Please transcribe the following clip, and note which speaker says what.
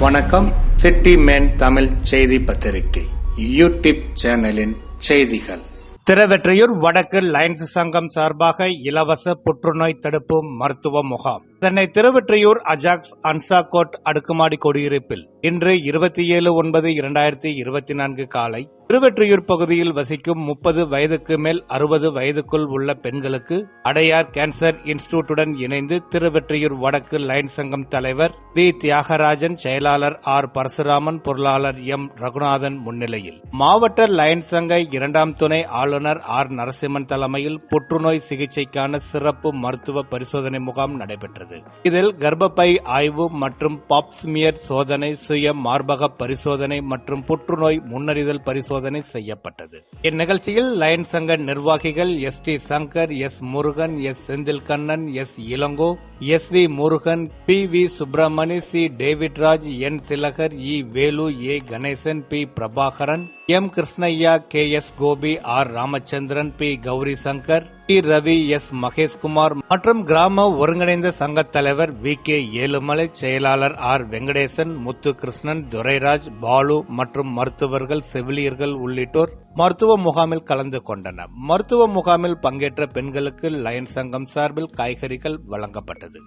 Speaker 1: வணக்கம். City man Tamil செய்தி பத்திரிகை யூடியூப் சேனலின் செய்திகள். திருவெற்றியூர் வடக்கு லயன்ஸ் சங்கம் சார்பாக இலவச புற்றுநோய் தடுப்பு மருத்துவ முகாம். சென்னை திருவெற்றியூர் அஜாக்ஸ் அன்சாகோட் அடுக்குமாடி குடியிருப்பில் இன்று இருபத்தி ஏழு ஒன்பது இரண்டாயிரத்தி இருபத்தி நான்கு காலை திருவெற்றியூர் பகுதியில் வசிக்கும் முப்பது வயதுக்கு மேல் அறுபது வயதுக்குள் உள்ள பெண்களுக்கு அடையார் கேன்சர் இன்ஸ்டிடியூட்டுடன் இணைந்து திருவெற்றியூர் வடக்கு லைன் சங்கம் தலைவர் வி. தியாகராஜன் செயலாளர் ஆர். பரசுராமன் பொருளாளர் எம். ரகுநாதன் முன்னிலையில். மாவட்ட லைன் சங்க இரண்டாம் துணை ஆளுநர் ஆர். நரசிம்மன் தலைமையில் புற்றுநோய் சிகிச்சைக்கான சிறப்பு மருத்துவ பரிசோதனை முகாம் நடைபெற்றது. இதில் கர்ப்பப்பை ஆய்வு மற்றும் பாப்ஸ்மியர் சோதனை சுய மார்பக பரிசோதனை மற்றும் புற்றுநோய் முன்னறிதல் பரிசோதனை செய்யப்பட்டது. இந்நிகழ்ச்சியில் லயன் சங்க நிர்வாகிகள் S D Shankar S Murugan S Senthil Kannan S Ilango S V Murugan P V Subramani C David Raj N Thilagar E Velu A Ganesan P Prabhakaran M Krishnaiah K S Gopi R Ramachandran P Gowri Shankar T Ravi S. Maheshkumar மற்றும் கிராம ஒருங்கிணைந்த சங்க தலைவர் V. K. Ezhumalai செயலாளர் R. Venkatesan Muthu Krishnan Durairaj Balu மற்றும் மருத்துவர்கள் செவிலியர்கள் உள்ளிட்டோர் மருத்துவ முகாமில் கலந்து கொண்டனர். மருத்துவ முகாமில் பங்கேற்ற பெண்களுக்கு லயன் சங்கம் சார்பில் காய்கறிகள் வழங்கப்பட்டது.